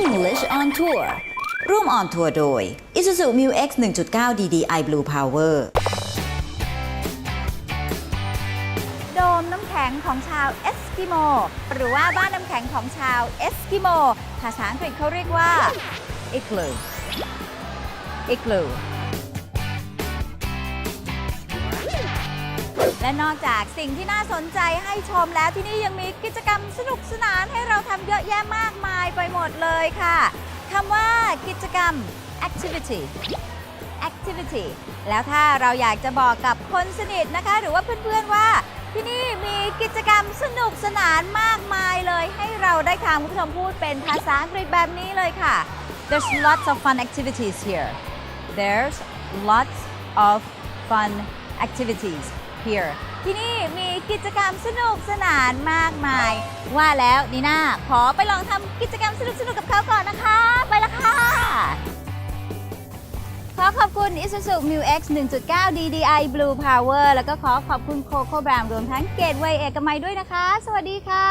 English on Tour ร่วมออนทัวร์โดย Isuzu Mu X 1.9 DDI Blue Power โดมน้ำแข็งของชาวเอสกิโม หรือว่าบ้านน้ำแข็งของชาวเอสกิโม ภาษาอังกฤษเขาเรียกว่า igloo igloo และนอกจากสิ่งที่น่าสนใจให้ชมแล้วที่นี่ยังมีกิจกรรมสนุกสนานให้เราทำเยอะแยะมาก ดเลยค่ะคำว่ากิจกรรม activity activity แล้วถ้าเราอยากจะบอกกับคนสนิทนะคะ หรือว่าเพื่อนๆว่า ที่นี่มีกิจกรรมสนุกสนานมากมายเลย ให้เราได้ทำคุณผู้ชมพูดเป็นภาษาอังกฤษแบบนี้เลยค่ะ There's lots of fun activities here There's lots of fun activities here ที่นี่มีกิจกรรมสนุกสนานมากมาย ว่าแล้วนีน่าขอไปลองทำกิจกรรมสนุกๆกับเขาก่อนนะคะ ไปละค่ะ ขอขอบคุณ Isuzu Mu X 1.9 DDI Blue Power แล้วก็ขอขอบคุณ Coco Brand รวมทั้งเกตเวย์เอกมัยด้วยนะคะ สวัสดีค่ะ